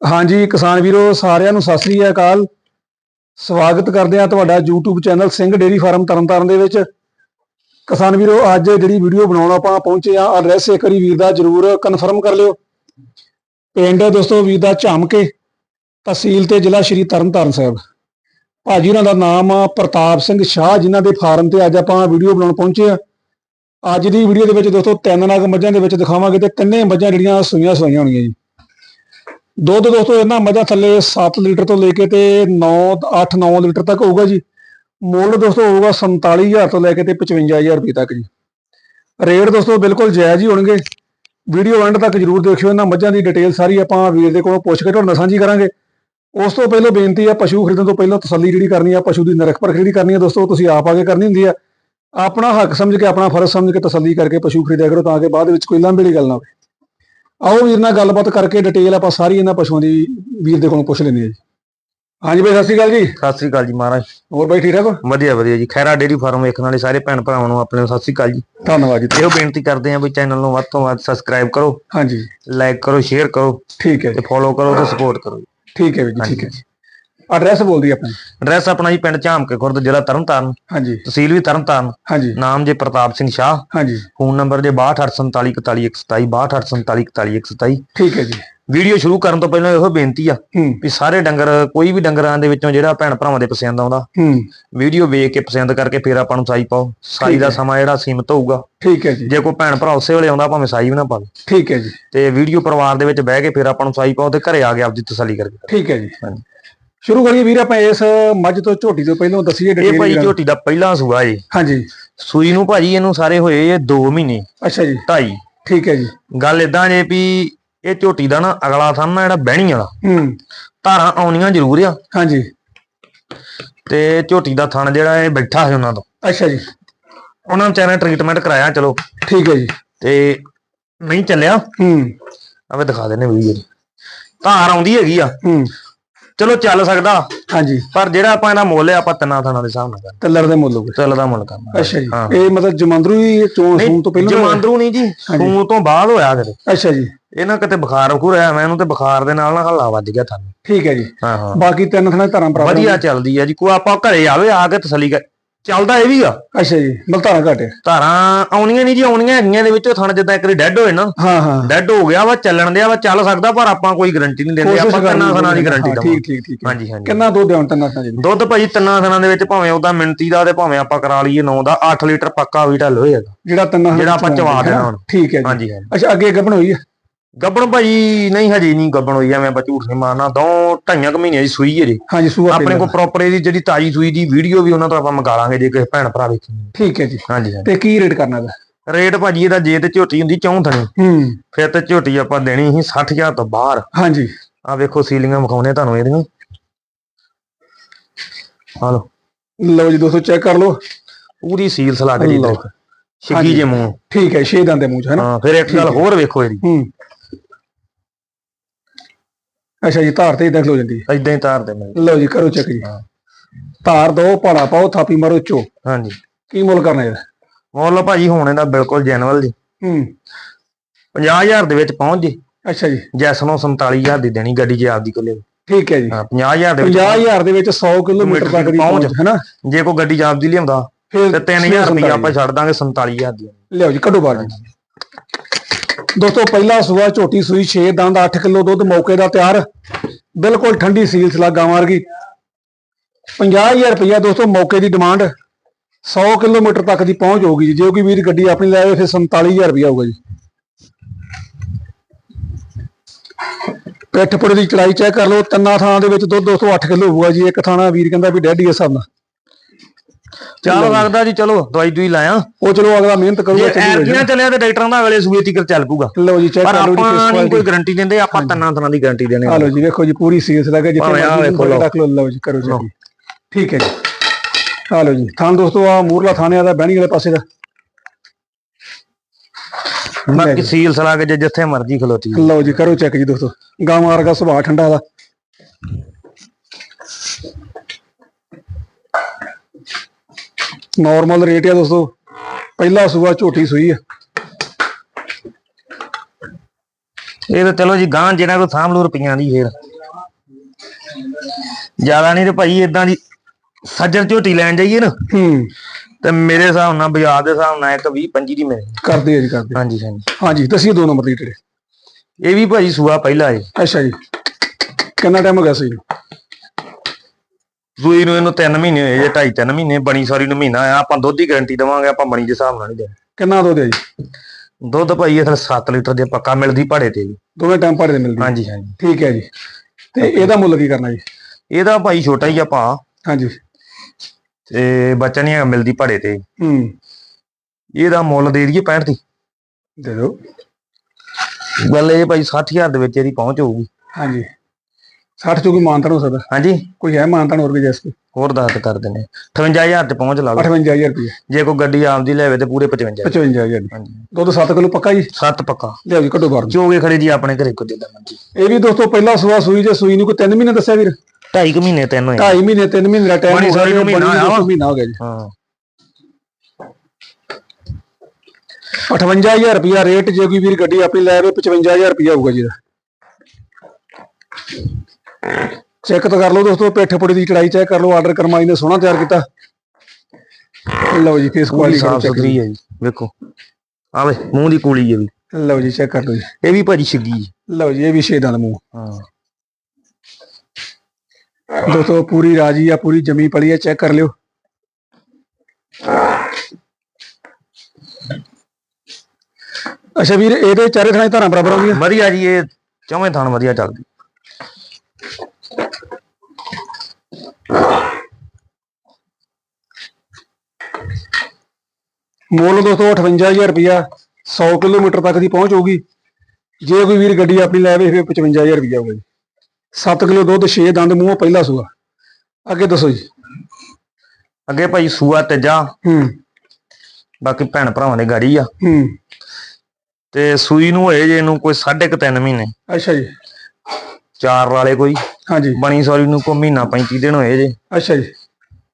ਹਾਂਜੀ, ਕਿਸਾਨ ਵੀਰੋ, ਸਾਰਿਆਂ ਨੂੰ ਸਤਿ ਸ੍ਰੀ ਅਕਾਲ। ਸਵਾਗਤ ਕਰਦੇ ਆ ਤੁਹਾਡਾ YouTube channel Singh dairy farm Tarn Taran ਦੇ ਵਿੱਚ। ਕਿਸਾਨ ਵੀਰੋ, ਅੱਜ ਜਿਹੜੀ ਵੀਡੀਓ ਬਣਾਉਣ ਆਪਾਂ ਪਹੁੰਚੇ ਆ ਐਡਰੈਸ ਇੱਕ ਵਾਰੀ ਵੀਰ ਦਾ ਜਰੂਰ ਕਨਫਰਮ ਕਰ ਲਿਓ। ਪਿੰਡ ਦੋਸਤੋ, ਵੀਰ ਦਾ ਝਾਮਕੇ, ਤਹਿਸੀਲ ਤੇ ਜ਼ਿਲ੍ਹਾ ਸ਼੍ਰੀ ਤਰਨਤਾਰਨ ਸਾਹਿਬ। ਭਾਜੀ, ਉਹਨਾਂ ਦਾ ਨਾਮ ਆ ਪ੍ਰਤਾਪ ਸਿੰਘ ਸ਼ਾਹ, ਜਿਨ੍ਹਾਂ ਦੇ ਫਾਰਮ ਤੇ ਅੱਜ ਆਪਾਂ ਵੀਡੀਓ ਬਣਾਉਣ ਪਹੁੰਚੇ ਆ ਅੱਜ ਦੀ ਵੀਡੀਓ ਦੇ ਵਿੱਚ ਦੋਸਤੋ, ਤਿੰਨ ਨਗ ਮੱਝਾਂ ਦੇ ਵਿੱਚ ਦਿਖਾਵਾਂਗੇ ਤੇ ਤਿੰਨੇ ਮੱਝਾਂ ਜਿਹੜੀਆਂ ਸੂਈਆਂ ਸਵਾਈਆਂ ਹੋਣਗੀਆਂ ਜੀ। ਦੁੱਧ ਦੋਸਤੋ, ਇਹਨਾਂ ਮੱਝਾਂ ਥੱਲੇ 7 ਲੀਟਰ ਤੋਂ ਲੈ ਕੇ ਤੇ 9 8 9 ਲੀਟਰ ਤੱਕ ਹੋਊਗਾ ਜੀ। ਮੁੱਲ ਦੋਸਤੋ ਹੋਊਗਾ 47000 ਤੋਂ ਲੈ ਕੇ ਤੇ 55000 ਰੁਪਏ ਤੱਕ ਜੀ। ਰੇਟ ਦੋਸਤੋ ਬਿਲਕੁਲ ਜਾਇਜ਼ ਹੀ ਹੋਣਗੇ। ਵੀਡੀਓ ਐਂਡ ਤੱਕ ਜਰੂਰ ਦੇਖਿਓ, ਇਹਨਾਂ ਮੱਝਾਂ ਦੀ ਡਿਟੇਲ ਸਾਰੀ ਆਪਾਂ ਵੀਰ ਦੇ ਕੋਲੋਂ ਪੁੱਛ ਕੇ ਤੁਹਾਡੇ ਨਾਲ ਸਾਂਝੀ ਕਰਾਂਗੇ। ਉਸ ਤੋਂ ਪਹਿਲਾਂ ਬੇਨਤੀ ਆ, ਪਸ਼ੂ ਖਰੀਦਣ ਤੋਂ ਪਹਿਲਾਂ ਤਸੱਲੀ ਜਿਹੜੀ ਕਰਨੀ ਆ, ਪਸ਼ੂ ਦੀ ਨਰਖ ਪਰਖ ਜਿਹੜੀ ਕਰਨੀ ਆ ਦੋਸਤੋ, ਤੁਸੀਂ ਆਪ ਆ ਕੇ ਕਰਨੀ ਹੁੰਦੀ ਆ। ਆਪਣਾ ਹੱਕ ਸਮਝ ਕੇ, ਆਪਣਾ ਫਰਜ਼ ਸਮਝ ਕੇ ਤਸੱਲੀ ਕਰਕੇ ਪਸ਼ੂ ਖਰੀਦਿਆ ਕਰੋ, ਤਾਂ ਕਿ ਬਾਅਦ ਵਿੱਚ ਕੋਈ ਲਾਂਭੇ ਵਾਲੀ ਗੱਲ ਨਾ ਹੋਵੇ। ਆਓ ਵੀਰ ਨਾਲ ਗੱਲਬਾਤ ਕਰਕੇ ਡਿਟੇਲ ਆਪਾਂ ਸਾਰੀ ਇਹਨਾਂ ਪਸ਼ੂਆਂ ਦੀ ਵੀਰ ਦੇ ਕੋਲੋਂ ਪੁੱਛ ਲੈਂਦੇ ਆ ਜੀ। ਹਾਂਜੀ ਬਈ ਸਤਿ ਸ਼੍ਰੀ ਅਕਾਲ ਜੀ। ਸਤਿ ਸ੍ਰੀ ਅਕਾਲ ਜੀ ਮਹਾਰਾਜ। ਹੋਰ ਬਾਈ ਠੀਕ ਠਾਕ ਹੋ? ਵਧੀਆ ਵਧੀਆ ਜੀ। ਖੈਰਾ ਡੇਰੀ ਫਾਰਮ ਵੇਖਣ ਵਾਲੇ ਸਾਰੇ ਭੈਣ ਭਰਾਵਾਂ ਨੂੰ ਆਪਣੇ ਨੂੰ ਸਤਿ ਸ੍ਰੀ ਅਕਾਲ ਜੀ। ਧੰਨਵਾਦ ਜੀ। ਇਹੋ ਬੇਨਤੀ ਕਰਦੇ ਆਂ ਵੀ ਚੈਨਲ ਨੂੰ ਵੱਧ ਤੋਂ ਵੱਧ ਸਬਸਕ੍ਰਾਈਬ ਕਰੋ। ਹਾਂਜੀ। ਲਾਈਕ ਕਰੋ ਸ਼ੇਅਰ ਕਰੋ ਠੀਕ ਹੈ ਜੀ। ਤੇ ਫੋਲੋ ਕਰੋ ਤੇ ਸਪੋਰਟ ਕਰੋ ਠੀਕ ਹੈ ਜੀ ਠੀਕ ਹੈ ਜੀ। ਐਡਰੈਸ ਬੋਲਦੀ ਆਪਣੀ। ਐਡਰੈਸ ਆਪਣਾ ਜੀ ਪਿੰਡ ਝਾਮਕੇ ਖੁਰਦ ਜ਼ਿਲ੍ਹਾ ਤਰਨਤਾਰਨ। ਹਾਂਜੀ। ਤਹਿਸੀਲ ਵੀ ਤਰਨਤਾਰਨ। ਹਾਂਜੀ। ਨਾਮ ਜੇ ਪ੍ਰਤਾਪ ਸਿੰਘ ਸ਼ਾਹ। ਹਾਂਜੀ। ਫੋਨ ਨੰਬਰ ਜੇ 6284414127 6284414127 ਠੀਕ ਹੈ ਜੀ। ਵੀਡੀਓ ਸ਼ੁਰੂ ਕਰਨ ਤੋਂ ਪਹਿਲਾਂ ਇਹੋ ਬੇਨਤੀ ਆ ਵੀ ਸਾਰੇ ਡੰਗਰ ਕੋਈ ਵੀ ਡੰਗਰਾਂ ਦੇ ਵਿੱਚੋਂ ਜਿਹੜਾ ਭੈਣ ਭਰਾਵਾਂ ਦੇ ਪਸੰਦ ਆਉਂਦਾ ਵੀਡੀਓ ਵੇਖ ਕੇ ਪਸੰਦ ਕਰਕੇ ਫੇਰ ਆਪਾਂ ਨੂੰ ਸਾਈ ਪਾਓ। ਸਾਈ ਦਾ। ਸਮਾਂ ਜਿਹੜਾ ਸੀਮਤ ਹੋਊਗਾ। ਠੀਕ ਹੈ ਜੀ। ਜੇ ਕੋਈ ਭੈਣ ਭਰਾ ਉਸੇ ਵੇਲੇ ਆਉਂਦਾ ਭਾਵੇਂ ਸਾਈ ਵੀ ਨਾ ਪਾਵੇ। ਠੀਕ ਹੈ ਜੀ। ਤੇ ਵੀਡੀਓ ਪਰਿਵਾਰ ਦੇ ਵਿੱਚ ਬਹਿ ਕੇ ਫਿਰ ਆਪਾਂ ਨੂੰ ਸਾਈ ਪਾਓ ਤੇ ਘਰੇ ਆ ਕੇ ਆਪਦੀ ਤਸੱਲੀ ਕਰਕੇ। ਠੀਕ ਹੈ ਜੀ। ਹਾਂਜੀ। ਸ਼ੁਰੂ ਕਰੀਏ ਵੀਰ ਆਪਾਂ ਇਸ ਮੱਝ ਤੋਂ ਝੋਟੀ ਤੋਂ ਪਹਿਲਾਂ ਦੱਸੀਏ ਇਹ ਭਾਈ ਡਿਟੇਲ ਝੋਟੀ ਦਾ ਪਹਿਲਾ ਸੂਆ ਏ। ਹਾਂਜੀ। ਸੂਈ ਨੂੰ ਭਾਜੀ ਇਹਨੂੰ ਸਾਰੇ ਹੋਏ ਇਹ 2 ਮਹੀਨੇ ਅੱਛਾ ਜੀ। 2.5 ਠੀਕ ਹੈ ਜੀ। ਗੱਲ ਇਦਾਂ ਜੇ ਵੀ ਇਹ ਝੋਟੀ ਦਾ ਨਾ ਅਗਲਾ ਥਣ ਨਾ ਜਿਹੜਾ ਬਹਿਣੀ ਵਾਲਾ। ਹੂੰ। ਧਾਰਾਂ ਆਉਣੀਆਂ ਜ਼ਰੂਰ ਆ। ਹਾਂਜੀ। ਤੇ ਝੋਟੀ ਦਾ ਥਣ ਜਿਹੜਾ ਇਹ ਬੈਠਾ ਹੈ ਉਹਨਾਂ ਤੋਂ। ਅੱਛਾ ਜੀ। ਉਹਨਾਂ ਵਿਚਾਰਿਆਂ ਟ੍ਰੀਟਮੈਂਟ ਕਰਾਇਆ ਚਲੋ। ਠੀਕ ਹੈ ਜੀ। ਤੇ ਨਹੀਂ ਚੱਲਿਆ। ਹੂੰ। ਆਵੇ ਦਿਖਾ ਦਿੰਨੇ ਵੀਡੀਓ ਜੀ ਧਾਰ ਆਉਂਦੀ ਹੈਗੀ ਆ। ਹੂੰ। ਚਲੋ ਚੱਲ ਸਕਦਾ। ਹਾਂਜੀ। ਪਰ ਜਿਹੜਾ ਆਪਾਂ ਇਹਦਾ ਮੁੱਲ ਹੈ ਆਪਾਂ ਤਿੰਨਾਂ ਥਣਾਂ ਦੇ ਹਿਸਾਬ ਨਾਲ ਕਰਨਾ ਦੇ ਮੁੱਲ ਹੋਗੇ ਚੱਲਦਾ ਮੁੱਲ ਕਰਨਾ। ਅੱਛਾ ਜੀ। ਹਾਂ। ਇਹ ਮਤਲਬ ਜਮੰਦਰੂ ਹੀ ਚੋਣ ਸੂਣ ਤੋਂ ਪਹਿਲਾਂ ਹੋਇਆ? ਜਮਾਂਦਰੂ ਨਹੀਂ ਜੀ। ਸੂਣ ਤੋਂ ਬਾਅਦ ਹੋਇਆ ਕਿਤੇ। ਅੱਛਾ ਜੀ। ਇਹਨਾਂ ਕਿਤੇ ਬੁਖਾਰ ਬਖੂਰ ਆਇਆ ਮੈਨੂੰ ਤੇ ਬੁਖਾਰ ਦੇ ਨਾਲ ਨਾ ਹੱਲਾ ਵੱਜ ਗਿਆ ਤੁਹਾਨੂੰ ਠੀਕ ਹੈ ਜੀ। ਹਾਂ ਹਾਂ। ਬਾਕੀ ਤਿੰਨ ਥਣਾ ਧਾਰਾਂ ਬਰਾਬਰ ਵਧੀਆ ਚੱਲਦੀ ਆ ਜੀ। ਕੋਈ ਆਪਾਂ ਘਰੇ ਆਵੇ ਆ ਕੇ ਤਸੱਲੀ ਕਰ ਚੱਲਦਾ ਇਹ ਵੀ ਆ। ਅੱਛਾ ਜੀ ਧਾਰਾਂ ਘੱਟ ਧਾਰਾਂ ਆਉਣੀਆਂ ਨਹੀਂ ਜੀ ਆਉਣੀਆਂ ਹੈਗੀਆਂ ਦੇ ਵਿੱਚੋਂ ਥਣ ਜਿੱਦਾਂ ਇੱਕ ਵਾਰੀ ਡੈੱਡ ਹੋਏ ਨਾ। ਹਾਂ ਹਾਂ। ਡੈੱਡ ਹੋ ਗਿਆ ਵਾ ਚੱਲਣ ਦਿਆ ਵਾ ਚੱਲ ਸਕਦਾ ਪਰ ਆਪਾਂ ਕੋਈ ਗਾਰੰਟੀ ਨਹੀਂ ਦਿੰਦੇ ਆਪਾਂ ਤਿੰਨਾਂ ਥਣਾਂ ਦੀ ਗਾਰੰਟੀ ਠੀਕ ਦਵਾਂਗੇ। ਠੀਕ ਠੀਕ ਹੈ। ਹਾਂਜੀ ਹਾਂਜੀ। ਕਿੰਨਾ ਦੁੱਧ ਆਉਣ ਤਿੰਨਾਂ ਥਾਂ ਜੀ ਦੁੱਧ ਭਾਜੀ ਤਿੰਨਾਂ ਥਣਾਂ ਦੇ ਵਿੱਚ ਭਾਵੇਂ ਉਹਦਾ ਮਿੰਟੀ ਦਾ ਤੇ ਭਾਵੇਂ ਆਪਾਂ ਕਰਾ ਲਈਏ 9 ਦਾ 8 ਲੀਟਰ ਪੱਕਾ ਵੀ ਢੱਲ ਹੋਏਗਾ। ਜਿਹੜਾ ਤਿੰਨਾਂ ਜਿਹੜਾ ਆਪਾਂ ਚਵਾ? ਦੇਣਾ ਹੁਣ। ਠੀਕ ਹੈ ਜੀ। ਹਾਂਜੀ ਅੱਛਾ ਅੱਗੇ ਗੱਭਣ ਹੋਈ ਹੈ ਗੱਬਣ ਭਾਜੀ ਨਹੀਂ ਹਜੇ ਨਹੀਂ ਗੱਬਣ ਹੋਈ ਐਵੇਂ ਆਪਾਂ ਝੂਠ ਨਹੀਂ ਮਾਰਨਾ। ਦੋ ਢਾਈਆਂ ਕੁ ਮਹੀਨਿਆਂ ਦੀ ਸੂਈ ਹੈ ਜੀ। ਹਾਂਜੀ ਸੂਆ ਆਪਣੇ। ਕੋਲ ਪ੍ਰੋਪਰ ਇਹਦੀ ਜਿਹੜੀ ਤਾਜੀ ਸੂਈ ਦੀ ਵੀਡੀਓ ਵੀ ਉਹਨਾਂ ਤੋਂ ਆਪਾਂ ਮੰਗਾ ਲਾਂਗੇ ਜੇ ਕਿਸੇ ਭੈਣ ਭਰਾ ਵੇਖੀ। ਠੀਕ ਹੈ ਜੀ। ਹਾਂਜੀ ਤੇ ਕੀ ਰੇਟ ਕਰਨਾ ਦਾ ਰੇਟ ਭਾਜੀ ਇਹਦਾ ਜੇ ਤੇ ਝੋਟੀ ਹੁੰਦੀ ਚੌਂ ਥਣੀ ਹੂੰ। ਫਿਰ ਤੇ ਝੋਟੀ ਆਪਾਂ ਦੇਣੀ ਸੀ 60000 ਤੋਂ ਬਾਹਰ। ਹਾਂਜੀ। ਆ ਵੇਖੋ ਸੀਲਿੰਗਾਂ ਵਿਖਾਉਣੇ ਤੁਹਾਨੂੰ ਇਹਦੀਆਂ। ਹਾਲੋ ਲਓ। ਜੀ ਦੋਸਤੋ ਚੈੱਕ ਕਰ ਲਓ। ਪੂਰੀ ਸੀਲ ਸਲਾ ਕੇ ਜੀ। ਦੇਖੋ। ਛਿੱਗੀ ਜੇ ਮੂੰਹ। ਠੀਕ ਹੈ ਛੇ ਦੰਦ ਦੇ ਮੂੰਹ ਚ ਹੈ ਨਾ? ਹਾਂ ਫਿਰ ਇੱਕ ਗੱਲ। ਹੋਰ ਵੇਖੋ ਇਹਦੀ। ਹੂੰ। ਅੱਛਾ ਜੀ ਧਾਰ ਤੇ ਹੀ ਦਖਲ ਹੋ ਜਾਂਦੀ ਹੈ। ਇਦਾਂ ਹੀ ਤਾਰ ਦੇ ਮੈਨੂੰ ਲਓ ਜੀ ਕਰੋ ਚੈੱਕ ਜੀ। ਹਾਂ। ਧਾਰ ਦੋ ਪਾੜਾ ਪਾਓ ਥਾਪੀ ਮਾਰੋ ਚੋ। ਹਾਂਜੀ। ਕੀ ਮੁੱਲ ਕਰਨਾ ਇਹਦਾ? ਮੁੱਲ ਭਾਜੀ ਹੁਣ ਇਹਦਾ ਬਿਲਕੁਲ ਜੈਨੂਅਲ ਜੀ। ਹੂੰ। 50000 ਦੇ ਵਿੱਚ ਪਹੁੰਚ ਜੇ। ਅੱਛਾ ਜੀ। ਜੈਸ ਨੂੰ 47000 ਦੀ ਦੇਣੀ ਗੱਡੀ ਜੇ ਆਪਦੀ ਕੋਲੇ। ਠੀਕ ਹੈ ਜੀ। ਹਾਂ 50000 ਦੇ ਵਿੱਚ 50000 ਦੇ ਵਿੱਚ 100 ਕਿਲੋਮੀਟਰ ਤੱਕ ਦੀ ਪਹੁੰਚ। ਪਹੁੰਚ ਹੈ ਨਾ ਜੇ ਕੋਈ ਗੱਡੀ ਆਪਦੀ ਲਿਆਉਂਦਾ ਫਿਰ ਤੇ 3000 ਰੁਪਏ ਆਪਾਂ ਛੱਡ ਦਾਂਗੇ 47000 ਦੀ। ਲਿਆਓ ਜੀ ਕੱਢੋ ਬਾਹਰ। ਜੀ ਦੋਸਤੋ, ਪਹਿਲਾ ਸੂਆ ਝੋਟੀ ਸੂਈ 6 ਦੰਦ 8 ਕਿਲੋ ਦੁੱਧ ਮੌਕੇ ਦਾ ਤਿਆਰ। ਬਿਲਕੁਲ ਠੰਡੀ ਸੀਲ ਸਲਾ ਗਾਂ ਵਰਗੀ 50000 ਰੁਪਇਆ ਦੋਸਤੋ, ਮੌਕੇ ਦੀ ਡਿਮਾਂਡ। 100 ਕਿਲੋਮੀਟਰ ਤੱਕ ਦੀ ਪਹੁੰਚ ਹੋਊਗੀ ਜੀ। ਜੇ ਕੋਈ ਵੀਰ ਗੱਡੀ ਆਪਣੀ ਲੈ ਆਵੇ ਫਿਰ 47000 ਰੁਪਇਆ ਹੋਊਗਾ ਜੀ। ਪਿੱਠ ਪੁੜੇ ਦੀ ਚੜਾਈ ਚੈੱਕ ਕਰ ਲਓ। ਤਿੰਨਾਂ ਥਾਂ ਦੇ ਵਿੱਚ ਦੁੱਧ ਦੋਸਤੋ 8 ਕਿਲੋ ਹੋਊਗਾ ਜੀ। ਇੱਕ ਥਾਣਾ ਵੀਰ ਕਹਿੰਦਾ ਵੀ ਡੈਡੀ ਇਸ ਹਿਸਾਬ ਨਾਲ। ਚੱਲ ਸਕਦਾ ਜੀ ਚਲੋ ਦਵਾਈ ਦੂਈ ਲਾਇਆ ਉਹ ਚਲੋ ਅਗਲਾ ਮਿਹਨਤ ਜੇ ਕਰੂਗਾ ਐਰਕੀ ਨਾ ਚੱਲਿਆ ਤੇ ਡਾਕਟਰਾਂ ਦਾ ਅਗਲੇ ਸੂਏ ਤੀਕਰ ਚੱਲ ਪੂਗਾ ਲਓ ਜੀ ਚੈੱਕ ਕਰ ਲਓ ਜੀ ਆਪਾਂ ਨਹੀਂ ਕੋਈ ਗਾਰੰਟੀ ਦਿੰਦੇ ਆਪਾਂ ਤੰਨਾਂ ਤਰ੍ਹਾਂ ਦੀ ਗਾਰੰਟੀ ਦੇਣੇ ਆ ਲਓ ਜੀ ਵੇਖੋ ਜੀ ਪੂਰੀ ਸੀਰੀਅਸ ਲੱਗੇ ਜਿੱਥੇ। ਰੱਖ ਲਓ। ਲਓ ਜੀ ਕਰੋ ਜੀ। ਠੀਕ ਹੈ ਜੀ। ਆ ਲਓ ਜੀ ਥਾਂ ਦੋਸਤੋ ਆ ਮੂਰਲਾ ਥਾਣਿਆਂ ਦਾ ਬਹਿਣੀ ਵਾਲੇ ਪਾਸੇ ਦਾ। ਬਾਕੀ ਸੀਲ ਸਲਾ ਕੇ ਜੇ ਜਿੱਥੇ ਮਰਜ਼ੀ ਖਲੋਤੀ ਲਓ ਜੀ ਕਰੋ ਚੈੱਕ ਜੀ ਦੋਸਤੋ। ਗਾਂ ਵਰਗਾ ਸੁਭਾਅ ਠੰਡਾ ਦਾ। ਨਾਰਮਲ ਰੇਟ ਆ ਦੋਸਤੋ। ਪਹਿਲਾ ਸੂਆ ਝੋਟੀ ਸੂਈ ਆ। ਇਹ ਤਾਂ ਚਲੋ ਜੀ ਗਾਂ ਜਿਹੜਾ ਕੋ ਲੂ ਰੁਪਈਆਂ ਦੀ ਫੇਰ। ਜ਼ਿਆਦਾ ਨਹੀਂ ਤੇ ਭਾਈ ਇਦਾਂ ਦੀ ਸੱਜਰ ਝੋਟੀ ਲੈਣ ਜਾਈਏ ਨਾ ਹੂੰ। ਤੇ ਮੇਰੇ ਹਿਸਾਬ ਨਾਲ ਬਾਜ਼ਾਰ ਦੇ ਹਿਸਾਬ ਨਾਲ ਇੱਕ 20 25 ਦੀ ਮਿਲੇ। ਕਰਦੇ ਆ ਜੀ ਕਰਦੇ। ਹਾਂਜੀ ਹਾਂਜੀ। ਹਾਂਜੀ ਦੱਸਿਓ ਦੋ ਨੰਬਰ ਦੀ ਟਰੇ ਇਹ ਵੀ ਭਾਈ ਸੂਆ ਪਹਿਲਾ ਹੈ ਅੱਛਾ ਜੀ। ਕਿੰਨਾ ਟਾਈਮ ਹੋ ਗਿਆ ਸੀ ਸੂਈ ਨੂੰ ਇਹਨੂੰ 3 ਮਹੀਨੇ ਹੋਏ ਜੇ 2.5 3 ਮਹੀਨੇ ਬਣੀ ਸਾਰੀ ਨੂੰ ਮਹੀਨਾ ਆ ਆਪਾਂ ਦੁੱਧ ਦੀ ਗਾਰੰਟੀ ਦਵਾਂਗੇ ਆਪਾਂ ਬਣੀ ਦੇ ਹਿਸਾਬ ਨਾਲ ਨਹੀਂ ਦੇਣਾ। ਕਿੰਨਾ ਦੁੱਧ ਹੈ ਜੀ? ਦੁੱਧ ਭਾਈ ਇਹ 7 ਲੀਟਰ ਦੇ ਪੱਕਾ ਮਿਲਦੀ ਭਾੜੇ ਤੇ ਜੀ। ਦੋਵੇਂ ਟਾਈਮ ਭਾੜੇ ਦੇ ਮਿਲਦੀ ਹਾਂਜੀ ਹਾਂਜੀ। ਠੀਕ ਹੈ ਜੀ। ਤੇ ਇਹਦਾ ਮੁੱਲ ਕੀ ਕਰਨਾ ਜੀ? ਇਹਦਾ ਭਾਈ ਛੋਟਾ ਹੀ ਆ ਭਾ ਹਾਂਜੀ। ਤੇ ਬੱਚਾ ਨਹੀਂ ਹੈਗਾ ਮਿਲਦੀ ਭਾੜੇ ਤੇ। ਹੂੰ। ਇਹਦਾ ਮੁੱਲ ਦੇ ਦਈਏ 65 ਦੀ। ਦੇ ਦਿਓ। ਗੱਲ ਇਹ ਭਾਈ 60000 ਦੇ ਵਿੱਚ ਇਹਦੀ ਪਹੁੰਚ ਹੋਊਗੀ। ਹਾਂਜੀ। 60 ਚੋਂ ਕੋਈ ਮਾਨਤਾਨ ਹੋ ਸਕਦਾ। ਹਾਂਜੀ। ਕੋਈ ਹੈ ਮਾਨਤਾਨ ਹੋਰ ਵੀ ਜੈਸ ਕੋਈ? ਹੋਰ ਦੱਸ ਕਰ ਦਿੰਦੇ 58000 ਤੇ ਪਹੁੰਚ ਲਾ ਲਓ। 58000 ਰੁਪਏ ਜੇ ਕੋਈ ਗੱਡੀ ਆਪਦੀ ਲੈਵੇ ਤੇ ਪੂਰੇ 55 55000 ਦੀ ਹਾਂਜੀ। ਦੁੱਧ 7 ਕਿਲੋ ਪੱਕਾ ਜੀ? ਸੱਤ ਪੱਕਾ। ਲਿਆਓ ਜੀ ਕੱਢੋ ਬਾਹਰ। ਚੋਗੇ ਖੜੇ ਜੀ ਆਪਣੇ ਘਰੇ ਕੋ ਜਿੱਦਾਂ ਮਰਜ਼ੀ ਇਹ ਵੀ ਦੋਸਤੋ ਪਹਿਲਾ ਸੂਆ ਸੂਈ ਜੇ ਸੂਈ ਨੂੰ ਕੋਈ 3 ਮਹੀਨੇ ਦੱਸਿਆ ਵੀਰ? ਢਾਈ ਕੁ ਮਹੀਨੇ ਤਿੰਨ ਹੋਏ 2.5 ਮਹੀਨੇ 3 ਮਹੀਨੇ ਦਾ ਟਾਈਮ ਬੜੀ ਸਾਰੀ ਨੂੰ ਮਹੀਨਾ ਹੋ ਗਿਆ ਜੀ। ਹਾਂ। 58000 ਰੁਪਿਆ ਰੇਟ ਜੇ ਕੋਈ ਵੀਰ ਗੱਡੀ ਆਪਣੀ ਲੈ ਆਵੇ 55000 ਰੁਪਿਆ ਹੋਊਗਾ ਜੀ ਦਾ ਚੈੱਕ ਤਾਂ ਕਰ ਲਓ ਦੋਸਤੋ ਪੇਠ ਪੁੜੀ ਦੀ ਚੜਾਈ ਚੈੱਕ ਕਰ ਲਓ ਆਰਡਰ ਕਰਮਾਈ ਨੇ ਸੋਹਣਾ ਤਿਆਰ ਕੀਤਾ। ਲਓ ਜੀ ਫੇਸ ਕੁਆਲਿਟੀ ਸਾਫ਼ ਸੁਥਰੀ ਹੈ ਜੀ ਵੇਖੋ। ਆਵੇ ਮੂੰਹ ਦੀ ਕੂਲੀ ਹੈ ਵੀ। ਲਓ ਜੀ ਚੈੱਕ ਕਰ ਲਓ ਜੀ। ਇਹ ਵੀ ਭਾਜੀ ਛਿੱਗੀ। ਲਓ ਜੀ ਇਹ ਵੀ ਛੇਦਾਂ ਦਾ ਮੂੰਹ। ਹਾਂ। ਦੋਸਤੋ ਪੂਰੀ ਰਾਜੀ ਆ ਪੂਰੀ ਜਮੀ ਪਲੀ ਆ ਚੈੱਕ ਕਰ ਲਿਓ। ਅੱਛਾ ਵੀਰ ਇਹਦੇ ਚਾਰੇ ਥਾਂ ਧਾਰਾਂ ਬਰਾਬਰ ਆਉਂਦੀਆਂ? ਵਧੀਆ ਜੀ ਇਹ ਚੌਵੇਂ ਥਾਣ ਵਧੀਆ ਚੱਲਦੀ। ਮੁੱਲ ਦੋਸਤੋ 58000 ਰੁਪਿਆ 100 ਕਿਲੋਮੀਟਰ ਤੱਕ ਦੀ ਪਹੁੰਚ ਹੋਊਗੀ। ਜੇ ਕੋਈ ਵੀਰ ਗੱਡੀ ਆਪਣੀ ਲੈ ਆਵੇ ਫਿਰ 55000 ਰੁਪਿਆ ਹੋਊਗਾ ਜੀ। 7 ਕਿਲੋ ਦੁੱਧ 6 ਦੰਦ ਮੂੰਹੋਂ ਪਹਿਲਾ ਸੂਆ। ਅੱਗੇ ਦੱਸੋ ਜੀ। ਅੱਗੇ ਭਾਈ ਸੂਆ ਤੇਜਾ। ਹੂੰ। ਬਾਕੀ ਭੈਣ ਭਰਾਵਾਂ ਦੇ ਗਾੜੀ ਆ। ਹੂੰ। ਤੇ ਸੂਈ ਨੂੰ ਹੋਏ ਜੇ ਇਹਨੂੰ ਕੋਈ ਸਾਢੇ ਕੁ ਤਿੰਨ ਮਹੀਨੇ। ਅੱਛਾ ਜੀ। ਚਾਰ ਵਾਲੇ ਕੋਈ। ਹਾਂਜੀ। ਬਣੀ ਸੌਰੀ ਨੂੰ ਕੋਈ ਮਹੀਨਾ 35 ਦਿਨ ਹੋਏ ਜੇ। ਅੱਛਾ ਜੀ।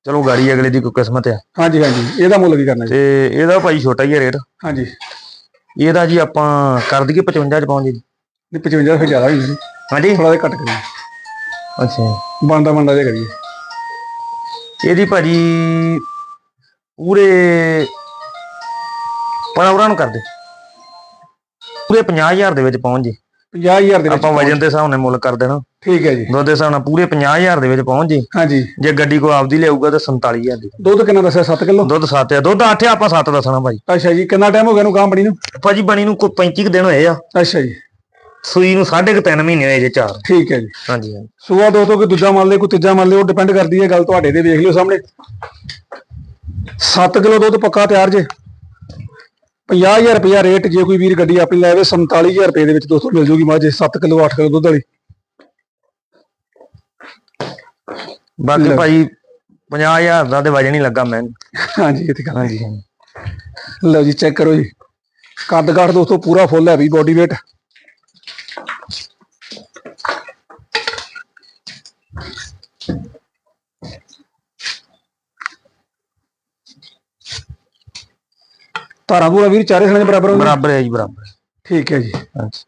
ਚਲੋ ਗਾੜੀ ਅਗਲੇ ਦੀ ਕੋਈ ਕਿਸਮਤ ਆ। ਹਾਂਜੀ ਹਾਂਜੀ। ਇਹਦਾ ਮੁੱਲ ਕੀ ਕਰਨਾ ਜੀ? ਤੇ ਇਹਦਾ ਭਾਈ ਛੋਟਾ ਹੀ ਹੈ ਰੇਟ। ਹਾਂਜੀ। ਇਹਦਾ ਜੀ ਆਪਾਂ ਕਰ ਦਈਏ 55 ਚ ਪਹੁੰਚ ਜੀ। ਨਹੀਂ 55 ਫਿਰ ਜ਼ਿਆਦਾ ਹੋਈ ਹਾਂਜੀ। ਥੋੜਾ ਜਿਹਾ ਘੱਟ ਕਰੀਏ। ਅੱਛਾ। ਬੰਦਾ ਬੰਦਾ ਜਿਹਾ ਕਰੀਏ। ਇਹਦੀ ਭਾਜੀ ਪੂਰੇ ਪਰਵਰਾਂ ਨੂੰ ਕਰਦੇ ਪੂਰੇ 50000 ਦੇ ਵਿੱਚ ਪਹੁੰਚ ਜੇ। 50000 ਦੇ ਵਿੱਚ ਆਪਾਂ ਵਜਨ ਦੇ ਹਿਸਾਬ ਨਾਲ ਮੁੱਲ ਕਰ ਦੇਣਾ। ਠੀਕ ਹੈ ਜੀ। ਦੁੱਧ ਦੇ ਹਿਸਾਬ ਨਾਲ ਪੂਰੇ 50000 ਦੇ ਵਿੱਚ ਪਹੁੰਚ ਜੇ। ਹਾਂਜੀ। ਜੇ ਗੱਡੀ ਕੋ ਆਪਦੀ ਲਿਆਊਗਾ ਤਾਂ 47000 ਦੀ। ਦੁੱਧ ਕਿੰਨਾ ਦੱਸਿਆ? 7 ਕਿਲੋ? ਦੁੱਧ 7 ਆ। ਦੁੱਧ 8 ਆ ਆਪਾਂ 7 ਦੱਸਣਾ ਭਾਈ। ਅੱਛਾ ਜੀ ਕਿੰਨਾ ਟਾਈਮ ਹੋ ਗਿਆ ਨੂੰ ਗਾਂ ਬਣੀ ਨੂੰ? ਭਾਜੀ ਬਣੀ ਨੂੰ ਕੋਈ 35 ਕੁ ਦਿਨ ਹੋਏ ਆ। ਅੱਛਾ ਜੀ। ਸੂਈ ਨੂੰ ਸਾਢੇ ਕੁ ਤਿੰਨ ਮਹੀਨੇ ਹੋਏ ਜੇ ਚਾਰ। ਠੀਕ ਹੈ ਜੀ। ਹਾਂਜੀ ਹਾਂਜੀ। ਸੂਆ ਦੋਸਤੋ ਕੋਈ ਦੂਜਾ ਮੰਨ ਲੇ ਕੋਈ ਤੀਜਾ ਮੰਨ ਲੇ ਉਹ ਡਿਪੈਂਡ ਕਰਦੀ ਹੈ ਗੱਲ ਤੁਹਾਡੇ ਤੇ ਵੇਖ ਲਿਓ ਸਾਹਮਣੇ। 7 ਕਿਲੋ ਦੁੱਧ ਪੱਕਾ ਤਿਆਰ ਜੇ। 50000 ਰੁਪਇਆ ਰੇਟ ਜੇ ਕੋਈ ਵੀਰ ਗੱਡੀ ਆਪਣੀ ਲੈ ਆਵੇ 47000 ਰੁਪਏ ਦੇ ਵਿੱਚ ਦੋਸਤੋ ਮਿਲ ਜੂਗੀ ਮਾਝੇ 7 ਕਿਲੋ 8 ਕਿਲੋ ਦੁੱਧ ਵਾਲੀ। ਬਾਕੀ। ਭਾਈ 50000 ਦਾ ਤੇ ਵਜਨ ਹੀ ਲੱਗਾ ਮੈਨੂੰ ਹਾਂਜੀ ਇਹ ਤੇ ਗੱਲ ਹਾਂਜੀ ਲਓ ਜੀ ਚੈੱਕ ਕਰੋ ਜੀ। ਕੱਦ ਕਾਠ ਦੋਸਤੋ ਪੂਰਾ ਫੁੱਲ ਹੈ ਵੀ ਬੋਡੀ weight ਧਾਰਾਂ ਪੂਰਾ ਵੀਰ ਚਾਰੇ ਦੇ ਬਰਾਬਰ ਹੋਣਗੇ ਬਰਾਬਰ ਹੈ ਜੀ ਬਰਾਬਰ ਠੀਕ ਹੈ ਜੀ। ਹਾਂਜੀ।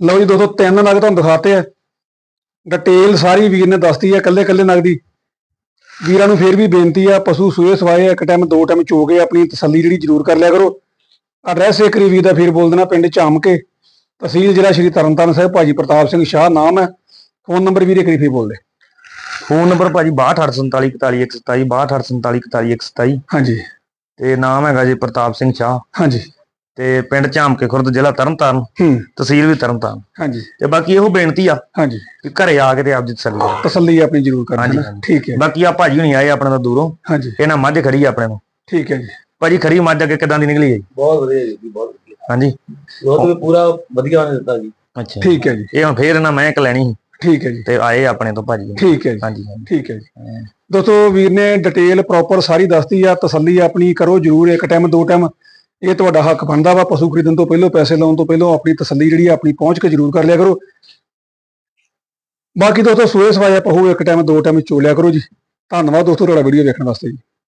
ਲਓ ਜੀ ਦੋਸਤੋ ਤਿੰਨ ਨਗ ਤੁਹਾਨੂੰ ਦਿਖਾਤੇ ਆ। ਡਿਟੇਲ ਸਾਰੀ ਵੀਰ ਨੇ ਦੱਸਤੀ ਹੈ ਕੱਲੇ ਕੱਲੇ ਨਗ ਦੀ। ਵੀਰਾਂ ਨੂੰ ਫੇਰ ਵੀ ਬੇਨਤੀ ਆ ਪਸ਼ੂ ਸੂਏ ਸਵਾਏ ਇੱਕ ਟਾਈਮ ਦੋ ਟਾਈਮ ਚੋ ਕੇ ਆਪਣੀ ਤਸੱਲੀ ਜਿਹੜੀ ਜ਼ਰੂਰ ਕਰ ਲਿਆ ਕਰੋ। ਐਡਰੈਸ ਇੱਕ ਵਾਰੀ ਵੀਰ ਦਾ ਫੇਰ ਬੋਲ ਦੇਣਾ ਪਿੰਡ ਝਾਮ ਕੇ ਤਹਿਸੀਲ ਜ਼ਿਲ੍ਹਾ ਸ਼੍ਰੀ ਤਰਨਤਾਰਨ ਸਾਹਿਬ ਭਾਜੀ ਪ੍ਰਤਾਪ ਸਿੰਘ ਸ਼ਾਹ ਨਾਮ ਹੈ। ਫੋਨ ਨੰਬਰ ਵੀਰੇ ਇੱਕ ਵਾਰੀ ਫੇਰ ਬੋਲ ਦੇ। ਫੋਨ ਨੰਬਰ ਭਾਜੀ 6247444127 6247444127 ਹਾਂਜੀ। ਤੇ ਨਾਮ ਹੈਗਾ ਜੀ ਪ੍ਰਤਾਪ ਸਿੰਘ ਸ਼ਾਹ। ਹਾਂਜੀ। ਤੇ ਪਿੰਡ ਝਾਮਕੇ ਖੁਰਦ ਜ਼ਿਲ੍ਹਾ ਤਰਨਤਾਰਨ। ਹੂੰ। ਤਹਿਸੀਲ ਵੀ ਤਰਨਤਾਰਨ। ਹਾਂਜੀ। ਤੇ ਬਾਕੀ ਇਹੋ ਬੇਨਤੀ ਆ ਹਾਂਜੀ। ਕਿ ਘਰੇ ਆ ਕੇ ਤੇ ਆਪਦੀ ਤਸੱਲੀ ਕਰੋ। ਤਸੱਲੀ ਆਪਣੀ ਜ਼ਰੂਰ ਕਰ ਹਾਂਜੀ, ਦੇਣਾ ਹਾਂਜੀ। ਠੀਕ ਹੈ। ਬਾਕੀ ਆ ਭਾਜੀ ਹੁਣੀ ਆਏ ਆਪਣੇ ਤੋਂ ਦੂਰੋਂ। ਹਾਂਜੀ। ਇਹਨਾਂ ਮੱਝ ਖੜੀ ਆ ਆਪਣੇ ਨੂੰ। ਠੀਕ ਹੈ ਜੀ। ਭਾਜੀ ਖੜੀ ਮੱਝ ਅੱਗੇ ਕਿਦਾਂ ਦੀ ਨਿਕਲੀ ਹੈ ਜੀ? ਬਹੁਤ ਵਧੀਆ ਜੀ ਬਹੁਤ ਵਧੀਆ। ਹਾਂਜੀ। ਵੀ ਪੂਰਾ ਵਧੀਆ ਉਹਨੇ ਦਿੱਤਾ ਜੀ। ਅੱਛਾ। ਠੀਕ ਹੈ ਜੀ। ਇਹ ਹੁਣ ਫੇਰ ਇਹਨਾਂ ਮੈਂ ਇੱਕ ਲੈਣੀ ਸੀ। ਠੀਕ ਹੈ ਜੀ। ਤੇ ਆਏ ਆਪਣੇ ਤੋਂ ਭਾਜੀ। ਠੀਕ ਹੈ ਜੀ। ਹਾਂਜੀ ਠੀਕ ਹੈ ਜੀ। ਦੋਸਤੋ ਵੀਰ ਨੇ ਡਿਟੇਲ ਪ੍ਰੋਪਰ ਸਾਰੀ ਦੱਸਤੀ ਆ ਤਸੱਲੀ ਆਪਣੀ ਕਰੋ ਜਰੂਰ ਇੱਕ ਟਾਈਮ ਦੋ ਟਾਈਮ ਇਹ ਤੁਹਾਡਾ ਹੱਕ ਬਣਦਾ ਵਾ ਪਸ਼ੂ ਖਰੀਦਣ ਤੋਂ ਪਹਿਲਾਂ ਪੈਸੇ ਲਾਉਣ ਤੋਂ ਪਹਿਲਾਂ ਆਪਣੀ ਤਸੱਲੀ ਜਿਹੜੀ ਆਪਣੀ ਪਹੁੰਚ ਕੇ ਜਰੂਰ ਕਰ ਲਿਆ ਕਰੋ। ਬਾਕੀ ਦੋਸਤੋ ਸੂਏ ਸਵਾਇਆ ਪਹੂ ਇੱਕ ਟਾਈਮ ਦੋ ਟਾਈਮ ਚੋਲਿਆ ਕਰੋ ਜੀ। ਧੰਨਵਾਦ ਦੋਸਤੋ ਤੁਹਾਡਾ ਵੀਡੀਓ ਵੇਖਣ ਵਾਸਤੇ ਜੀ।